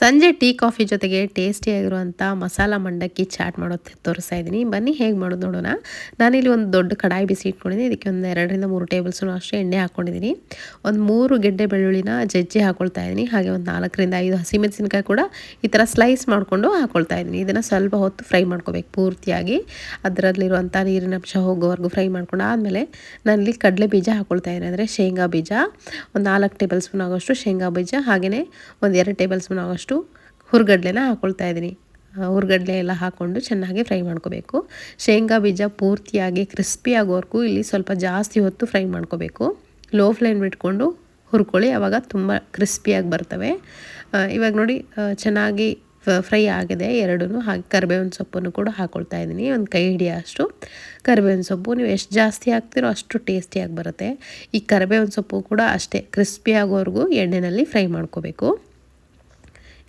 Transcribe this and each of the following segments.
ಸಂಜೆ tea coffee ಜೊತೆಗೆ ಟೇಸ್ಟಿಯಾಗಿರುವಂಥ ಮಸಾಲ ಮಂಡಕ್ಕಿ ಚಾಟ್ ಮಾಡೋದು ತೋರಿಸ್ತಾ ಇದ್ದೀನಿ. ಬನ್ನಿ, ಹೇಗೆ ಮಾಡೋದು ನೋಡೋಣ. ನಾನಿಲ್ಲಿ ಒಂದು ದೊಡ್ಡ ಕಡಾಯಿ ಬಿಸಿ ಇಟ್ಕೊಂಡಿದ್ದೀನಿ. ಇದಕ್ಕೆ ಒಂದು ಎರಡರಿಂದ ಮೂರು ಟೇಬಲ್ ಸ್ಪೂನ್ ಅಷ್ಟು ಎಣ್ಣೆ ಹಾಕ್ಕೊಂಡಿದ್ದೀನಿ ಒಂದು ಮೂರು ಗೆಡ್ಡೆ ಬೆಳ್ಳುಳ್ಳಿನ ಜಜ್ಜಿ ಹಾಕೊಳ್ತಾ ಇದ್ದೀನಿ. ಹಾಗೆ ಒಂದು ನಾಲ್ಕರಿಂದ ಐದು ಹಸಿಮೆಣಸಿನ್ಕಾಯಿ ಕೂಡ ಈ ಥರ ಸ್ಲೈಸ್ ಮಾಡಿಕೊಂಡು ಹಾಕ್ಕೊಳ್ತಾ ಇದ್ದೀನಿ. ಇದನ್ನು ಸ್ವಲ್ಪ ಹೊತ್ತು ಫ್ರೈ ಮಾಡ್ಕೋಬೇಕು ಪೂರ್ತಿಯಾಗಿ. ಅದರಲ್ಲಿರುವಂಥ ನೀರಿನ ಅಂಶ ಹೋಗೋವರೆಗೂ ಫ್ರೈ ಮಾಡ್ಕೊಂಡು ಆದಮೇಲೆ ನಾನಿಲ್ಲಿ ಕಡಲೆ ಬೀಜ ಹಾಕೊಳ್ತಾ ಇದ್ದೀನಿ. ಅಂದರೆ ಶೇಂಗಾ ಬೀಜ. ಒಂದು ನಾಲ್ಕು ಟೇಬಲ್ ಸ್ಪೂನ್ ಆಗೋಷ್ಟು ಶೇಂಗಾ ಬೀಜ. ಹಾಗೆಯೇ ಒಂದು ಎರಡು ಟೇಬಲ್ ಸ್ಪೂನ್ ಆಗೋಷ್ಟು ಅಷ್ಟು ಹುರ್ಗಡ್ಲೆನ ಹಾಕ್ಕೊಳ್ತಾ ಇದ್ದೀನಿ. ಹುರ್ಗಡ್ಲೆ ಎಲ್ಲ ಹಾಕ್ಕೊಂಡು ಚೆನ್ನಾಗಿ ಫ್ರೈ ಮಾಡ್ಕೋಬೇಕು. ಶೇಂಗಾ ಬೀಜ ಪೂರ್ತಿಯಾಗಿ ಕ್ರಿಸ್ಪಿ ಆಗೋವರೆಗೂ ಇಲ್ಲಿ ಸ್ವಲ್ಪ ಜಾಸ್ತಿ ಹೊತ್ತು ಫ್ರೈ ಮಾಡ್ಕೋಬೇಕು. ಲೋ ಫ್ಲೇಮ್ ಇಟ್ಕೊಂಡು ಹುರ್ಕೊಳ್ಳಿ ಆವಾಗ ತುಂಬ ಕ್ರಿಸ್ಪಿಯಾಗಿ ಬರ್ತವೆ. ಇವಾಗ ನೋಡಿ ಚೆನ್ನಾಗಿ ಫ್ರೈ ಆಗಿದೆ. ಎರಡೂ ಹಾಗೆ ಕರಿಬೇವಿನ ಸೊಪ್ಪನ್ನು ಕೂಡ ಹಾಕ್ಕೊಳ್ತಾ ಇದ್ದೀನಿ. ಒಂದು ಕೈ ಹಿಡಿಯೋಷ್ಟು ಕರಿಬೇವಿನ ಸೊಪ್ಪು, ನೀವು ಎಷ್ಟು ಜಾಸ್ತಿ ಹಾಕ್ತಿರೋ ಅಷ್ಟು ಟೇಸ್ಟಿಯಾಗಿ ಬರುತ್ತೆ. ಈ ಕರಿಬೇವಿನ ಸೊಪ್ಪು ಕೂಡ ಅಷ್ಟೇ ಕ್ರಿಸ್ಪಿ ಆಗೋವರೆಗೂ ಎಣ್ಣೆಯಲ್ಲಿ ಫ್ರೈ ಮಾಡ್ಕೋಬೇಕು.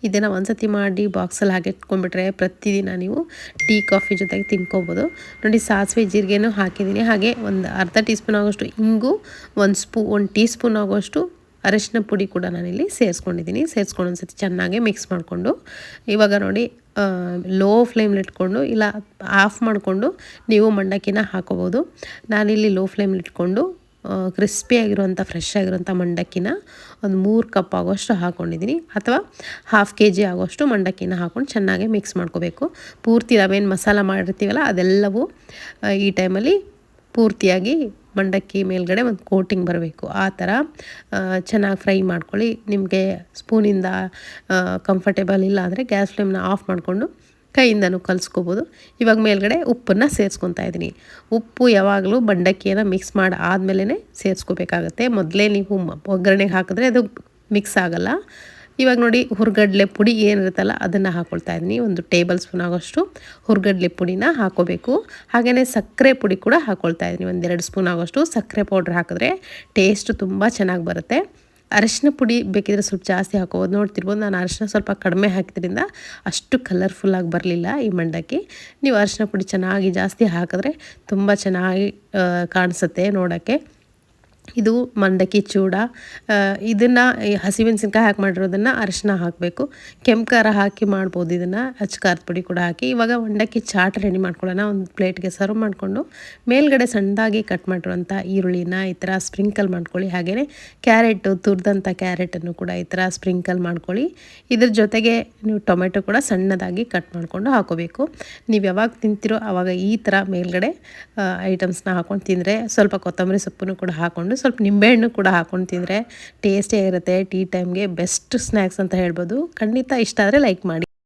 ಇದನ್ನು ಒಂದ್ಸತಿ ಮಾಡಿ ಬಾಕ್ಸಲ್ಲಿ ಹಾಗೆ ಇಟ್ಕೊಂಡ್ಬಿಟ್ರೆ ಪ್ರತಿದಿನ ನೀವು ಟೀ, ಕಾಫಿ ಜೊತೆಗೆ ತಿನ್ಕೋಬೋದು. ನೋಡಿ ಸಾಸಿವೆ, ಜೀರಿಗೆನೂ ಹಾಕಿದ್ದೀನಿ. ಹಾಗೆ ಒಂದು ಅರ್ಧ ಟೀ ಸ್ಪೂನ್ ಆಗೋಷ್ಟು ಇಂಗು, ಒಂದು ಸ್ಪೂ, ಒಂದು ಟೀ ಸ್ಪೂನ್ ಆಗೋಷ್ಟು ಅರಶಿನ ಪುಡಿ ಕೂಡ ನಾನಿಲ್ಲಿ ಸೇರಿಸ್ಕೊಂಡಿದ್ದೀನಿ. ಸೇರಿಸ್ಕೊಂಡು ಒಂದ್ಸತಿ ಚೆನ್ನಾಗಿ ಮಿಕ್ಸ್ ಮಾಡಿಕೊಂಡು, ಇವಾಗ ನೋಡಿ ಲೋ ಫ್ಲೇಮ್ಲಿಟ್ಕೊಂಡು ಇಲ್ಲ ಆಫ್ ಮಾಡಿಕೊಂಡು ನೀವು ಮಂಡಕ್ಕಿನ ಹಾಕೋಬೋದು. ನಾನಿಲ್ಲಿ ಲೋ ಫ್ಲೇಮ್ಲಿಟ್ಕೊಂಡು ಕ್ರಿಸ್ಪಿಯಾಗಿರುವಂಥ ಫ್ರೆಶ್ ಆಗಿರುವಂಥ ಮಂಡಕ್ಕಿನ ಒಂದು ಮೂರು ಕಪ್ ಆಗೋಷ್ಟು ಹಾಕ್ಕೊಂಡಿದ್ದೀನಿ ಅಥವಾ ಹಾಫ್ ಕೆ ಜಿ ಆಗೋಷ್ಟು ಮಂಡಕ್ಕಿನ ಹಾಕ್ಕೊಂಡು ಚೆನ್ನಾಗಿ ಮಿಕ್ಸ್ ಮಾಡ್ಕೋಬೇಕು. ಪೂರ್ತಿ ನಾವೇನು ಮಸಾಲ ಮಾಡಿರ್ತೀವಲ್ಲ, ಅದೆಲ್ಲವೂ ಈ ಟೈಮಲ್ಲಿ ಪೂರ್ತಿಯಾಗಿ ಮಂಡಕ್ಕಿ ಮೇಲ್ಗಡೆ ಒಂದು ಕೋಟಿಂಗ್ ಬರಬೇಕು. ಆ ಥರ ಚೆನ್ನಾಗಿ ಫ್ರೈ ಮಾಡ್ಕೊಳ್ಳಿ. ನಿಮಗೆ ಸ್ಪೂನಿಂದ ಕಂಫರ್ಟೇಬಲ್ ಇಲ್ಲ ಅಂದರೆ ಗ್ಯಾಸ್ ಫ್ಲೇಮ್ನ ಆಫ್ ಮಾಡಿಕೊಂಡು ಕೈಯಿಂದನೂ ಕಲಿಸ್ಕೋಬೋದು. ಇವಾಗ ಮೇಲ್ಗಡೆ ಉಪ್ಪನ್ನು ಸೇರಿಸ್ಕೊತಾ ಇದ್ದೀನಿ. ಉಪ್ಪು ಯಾವಾಗಲೂ ಬಂಡಕ್ಕಿಯನ್ನು ಮಿಕ್ಸ್ ಮಾಡಿ ಆದಮೇಲೆ ಸೇರಿಸ್ಕೋಬೇಕಾಗತ್ತೆ. ಮೊದಲೇ ನೀವು ಒಗ್ಗರಣೆಗೆ ಹಾಕಿದ್ರೆ ಅದು ಮಿಕ್ಸ್ ಆಗೋಲ್ಲ. ಇವಾಗ ನೋಡಿ ಹುರ್ಗಡ್ಲೆ ಪುಡಿ ಏನಿರುತ್ತಲ್ಲ ಅದನ್ನು ಹಾಕ್ಕೊಳ್ತಾ ಇದ್ದೀನಿ. ಒಂದು ಟೇಬಲ್ ಸ್ಪೂನ್ ಆಗೋಷ್ಟು ಹುರ್ಗಡ್ಲೆ ಪುಡಿನ ಹಾಕೋಬೇಕು. ಹಾಗೆಯೇ ಸಕ್ಕರೆ ಪುಡಿ ಕೂಡ ಹಾಕ್ಕೊಳ್ತಾ ಇದ್ದೀನಿ. ಒಂದೆರಡು ಸ್ಪೂನ್ ಆಗೋಷ್ಟು ಸಕ್ಕರೆ ಪೌಡ್ರ್ ಹಾಕಿದ್ರೆ ಟೇಸ್ಟ್ ತುಂಬ ಚೆನ್ನಾಗಿ ಬರುತ್ತೆ. ಅರಶಿನ ಪುಡಿ ಬೇಕಿದ್ರೆ ಸ್ವಲ್ಪ ಜಾಸ್ತಿ ಹಾಕೋಬೋದು. ನೋಡ್ತಿರ್ಬೋದು, ನಾನು ಅರಶಿನ ಸ್ವಲ್ಪ ಕಡಿಮೆ ಹಾಕಿದ್ರಿಂದ ಅಷ್ಟು ಕಲರ್ಫುಲ್ಲಾಗಿ ಬರಲಿಲ್ಲ ಈ ಮಂಡಕ್ಕಿ. ನೀವು ಅರಶಿನ ಪುಡಿ ಚೆನ್ನಾಗಿ ಜಾಸ್ತಿ ಹಾಕಿದ್ರೆ ತುಂಬ ಚೆನ್ನಾಗಿ ಕಾಣಿಸುತ್ತೆ ನೋಡೋಕ್ಕೆ. ಇದು ಮಂಡಕ್ಕಿ ಚೂಡ ಇದನ್ನು ಹಸಿಮೆಣಸಿನ್ಕಾಯಿ ಹಾಕಿ ಮಾಡಿರೋದನ್ನು ಅರಿಶಿನ ಹಾಕಬೇಕು. ಕೆಂಪು ಖಾರ ಹಾಕಿ ಮಾಡ್ಬೋದು ಇದನ್ನು ಹಚ್ಚ ಖಾರದ ಪುಡಿ ಕೂಡ ಹಾಕಿ. ಇವಾಗ ಮಂಡಕ್ಕಿ ಚಾಟ್ ರೆಡಿ ಮಾಡ್ಕೊಳ್ಳೋಣ, ಒಂದು ಪ್ಲೇಟ್ಗೆ ಸರ್ವ್ ಮಾಡಿಕೊಂಡು. ಮೇಲ್ಗಡೆ ಸಣ್ಣದಾಗಿ ಕಟ್ ಮಾಡಿರುವಂಥ ಈರುಳ್ಳಿನ ಈ ಥರ ಸ್ಪ್ರಿಂಕಲ್ ಮಾಡ್ಕೊಳ್ಳಿ. ಹಾಗೆಯೇ ಕ್ಯಾರೆಟು ತುರಿದಂಥ ಕ್ಯಾರೆಟನ್ನು ಕೂಡ ಈ ಥರ ಸ್ಪ್ರಿಂಕಲ್ ಮಾಡ್ಕೊಳ್ಳಿ. ಇದ್ರ ಜೊತೆಗೆ ನೀವು ಟೊಮೆಟೊ ಕೂಡ ಸಣ್ಣದಾಗಿ ಕಟ್ ಮಾಡಿಕೊಂಡು ಹಾಕೋಬೇಕು. ನೀವು ಯಾವಾಗ ತಿಂತೀರೋ ಆವಾಗ ಈ ಥರ ಮೇಲ್ಗಡೆ ಐಟಮ್ಸ್ನ ಹಾಕೊಂಡು ತಿಂದರೆ ಸ್ವಲ್ಪ ಕೊತ್ತಂಬರಿ ಸೊಪ್ಪನ್ನು ಕೂಡ ಹಾಕ್ಕೊಂಡು ಸ್ವಲ್ಪ ನಿಂಬೆಹಣ್ಣು ಕೂಡ ಹಾಕ್ಕೊಂಡು ತಿಂದರೆ ಟೇಸ್ಟಿಯಾಗಿರುತ್ತೆ ಟೀ ಟೈಮ್ಗೆ ಬೆಸ್ಟ್ ಸ್ನ್ಯಾಕ್ಸ್ ಅಂತ ಹೇಳ್ಬೋದು. ಖಂಡಿತ ಇಷ್ಟ ಆದರೆ ಲೈಕ್ ಮಾಡಿ.